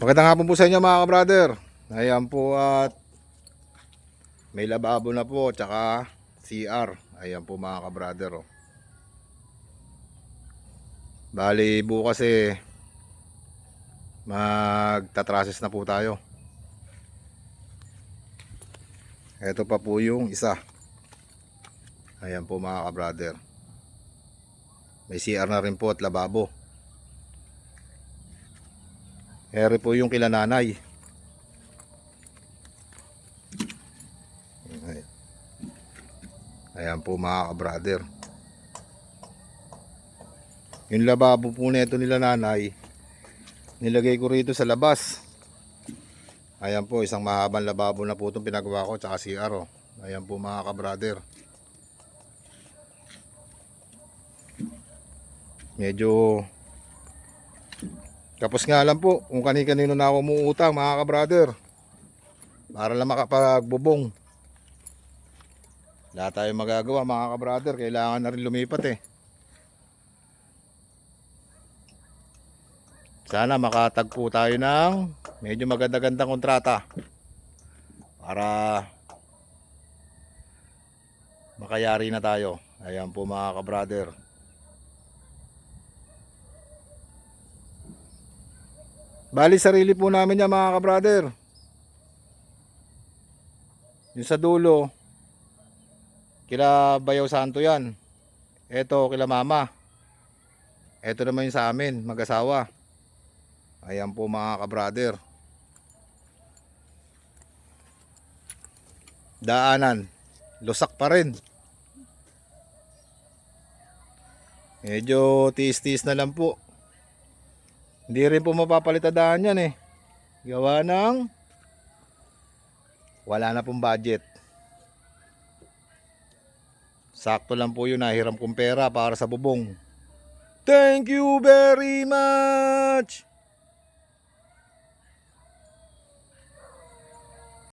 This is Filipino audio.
Magandang hapon po sa inyo mga ka-brother. Ayan po at may lababo na po tsaka CR. Ayan po mga ka-brother. Oh. Bali bukas eh magtatrasis na po tayo. Ito pa po yung isa. Ayan po mga ka-brother. May CR na rin po at lababo. Ere po yung kila nanay. Ayan. Po mga ka-brother. Yung lababo po nito nila nanay, nilagay ko rito sa labas. Ayan po, isang mahabang lababo na po itong pinagawa ko, tsaka CR. Oh. Ayan po mga ka-brother. Medyo tapos nga lang po, kung kani-kanino na ako umuutang mga ka-brother. Para lang makapagbubong. Wala tayong magagawa mga ka-brother. Kailangan na rin lumipat eh. Sana makatagpo tayo ng medyo maganda-gandang kontrata. Para makayari na tayo. Ayan po mga ka-brother. Bali sarili po namin yan mga ka-brother. Yung sa dulo, kila Bayaw Santo yan. Ito kila Mama. Ito naman yung sa amin, mag-asawa. Ayan po mga ka-brother. Daanan, lusak pa rin. Medyo tiis-tiis na lang po. Hindi rin po mapapalitadaan yan eh. Gawa ng wala na pong budget. Sakto lang po yun nahiram kong pera para sa bubong. Thank you very much!